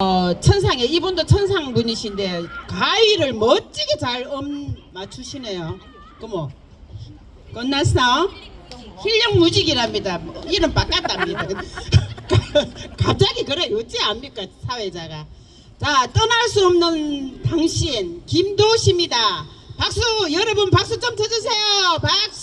어, 천상에 이분도 천상 분이신데 가위를 멋지게 잘 음 맞추시네요. 그뭐 끝났어? 힐령무직이랍니다. 이름 바꿨답니다. 갑자기 그래 어찌 압니까 사회자가? 자 떠날 수 없는 당신 김도시입니다. 박수 여러분 박수 좀 쳐주세요. 박수.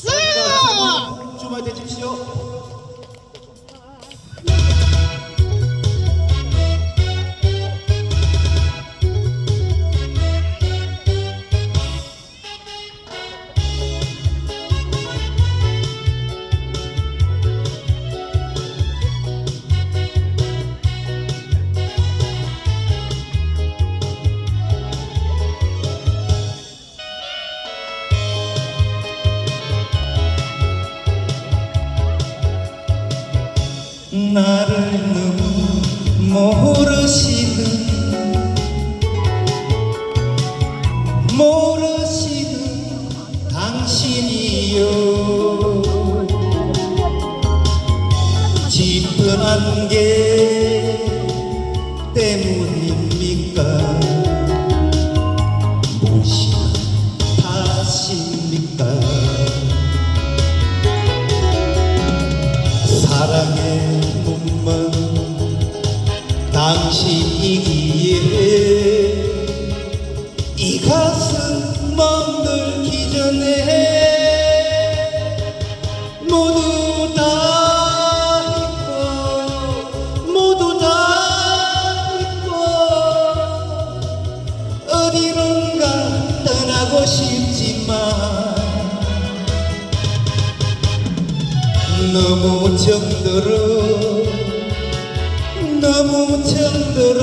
나를 너무 모르시는 모르시는 당신이요. 짙은 안개 당신이기에 이 가슴 멍들기 전에 모두 다 잊고 모두 다 잊고 어디론가 떠나고 싶지만 너무 정들어 너무 정들어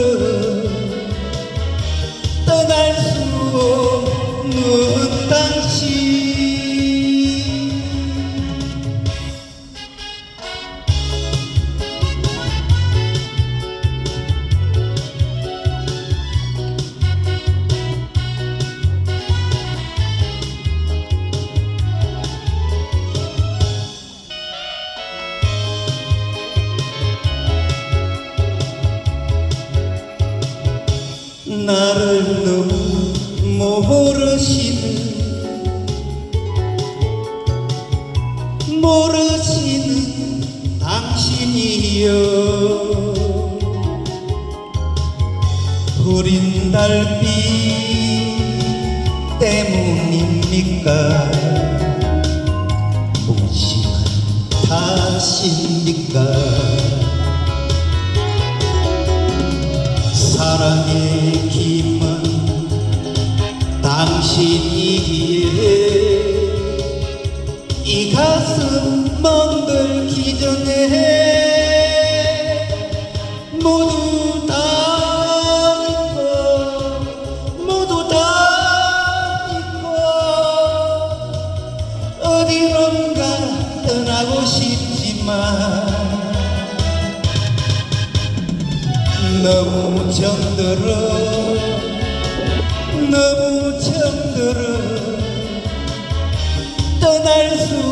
떠날 수 없는 나를 너무 모르시는 모르시는 당신이여. 흐린 달빛 때문입니까? 무심한 탓입니까 당신이기에 이 가슴 멍들기 전에 모두 다 잊고 모두 다 잊고 어디론가 떠나고 싶지만 너무 정들어 너무 정들어 떠날 수